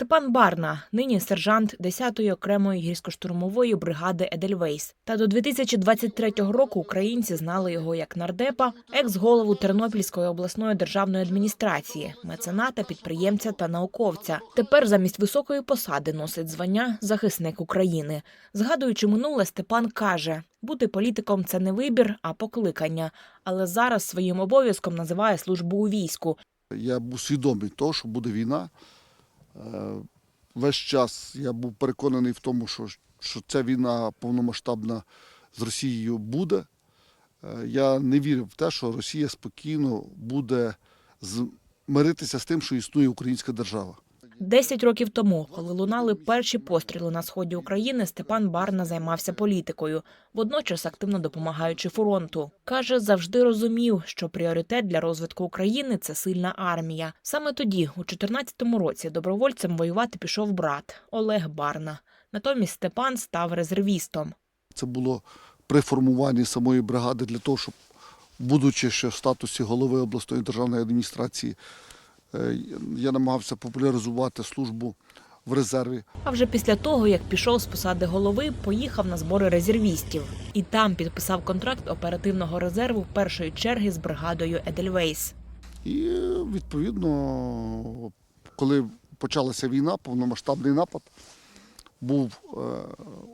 Степан Барна, нині сержант 10-ї окремої гірсько-штурмової бригади Едельвейс. Та до 2023 року українці знали його як нардепа, екс-голову Тернопільської обласної державної адміністрації, мецената, підприємця та науковця. Тепер замість високої посади носить звання захисник України. Згадуючи минуле, Степан каже: бути політиком це не вибір, а покликання. Але зараз своїм обов'язком називає службу у війську. Я був свідомий того, що буде війна. Е, Весь час я був переконаний в тому, що, що ця війна повномасштабна з Росією буде. Е, Я не вірив в те, що Росія спокійно буде змиритися з тим, що існує українська держава. Десять років тому, коли лунали перші постріли на сході України, Степан Барна займався політикою, водночас активно допомагаючи фронту. Каже, завжди розумів, що пріоритет для розвитку України це сильна армія. Саме тоді, у 2014 році, добровольцем воювати пішов брат Олег Барна. Натомість Степан став резервістом. Це було при формуванні самої бригади для того, щоб, будучи ще в статусі голови обласної державної адміністрації, я намагався популяризувати службу в резерві. А вже після того, як пішов з посади голови, поїхав на збори резервістів і там підписав контракт оперативного резерву першої черги з бригадою Едельвейс. І е, відповідно, коли почалася війна, повномасштабний напад, був е,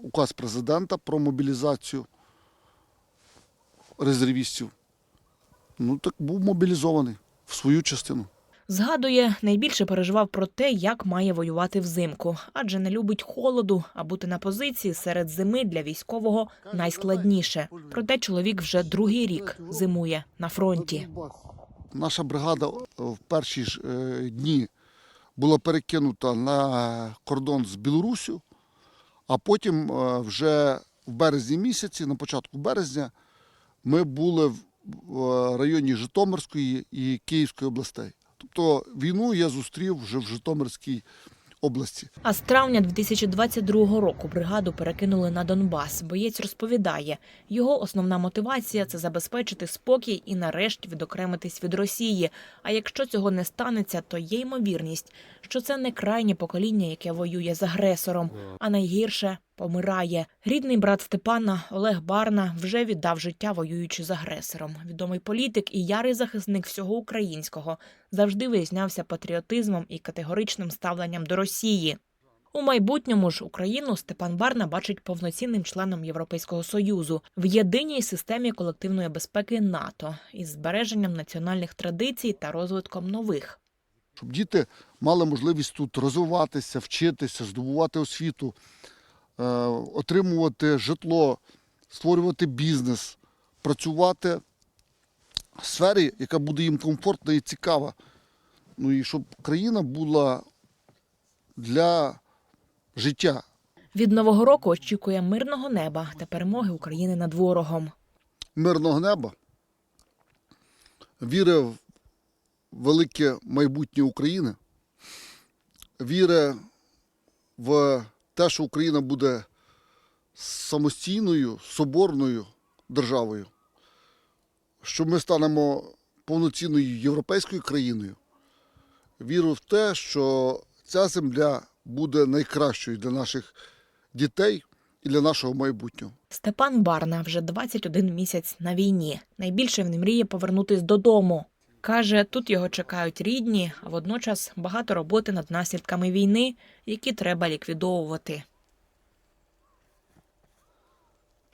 указ президента про мобілізацію резервістів. Ну так був мобілізований в свою частину. Згадує, найбільше переживав про те, як має воювати взимку, адже не любить холоду, а бути на позиції серед зими для військового найскладніше. Проте чоловік вже другий рік зимує на фронті. Наша бригада в перші ж е, дні була перекинута на кордон з Білоруссю, а потім е, вже в березні місяці, на початку березня, ми були в районі Житомирської і Київської областей. Тобто війну я зустрів вже в Житомирській області. А з травня 2022 року бригаду перекинули на Донбас. Боєць розповідає, його основна мотивація це забезпечити спокій і нарешті відокремитись від Росії. А якщо цього не станеться, то є ймовірність, що це не крайнє покоління, яке воює з агресором, а найгірше помирає. Рідний брат Степана Олег Барна вже віддав життя, воюючи з агресором. Відомий політик і ярий захисник всього українського завжди вияснявся патріотизмом і категоричним ставленням до Росії. У майбутньому ж Україну Степан Барна бачить повноцінним членом Європейського союзу в єдиній системі колективної безпеки НАТО із збереженням національних традицій та розвитком нових. щоб діти мали можливість тут розвиватися, вчитися, здобувати освіту, отримувати житло, створювати бізнес, працювати в сфері, яка буде їм комфортна і цікава. Ну і щоб країна була для життя. Від нового року очікує мирного неба та перемоги України над ворогом. мирного неба, віри в велике майбутнє України, віри в те, що Україна буде самостійною, соборною державою, що ми станемо повноцінною європейською країною. Віру в те, що ця земля буде найкращою для наших дітей і для нашого майбутнього. Степан Барна вже 21 місяць на війні. Найбільше він мріє повернутись додому. Каже, тут його чекають рідні, а водночас багато роботи над наслідками війни, які треба ліквідовувати.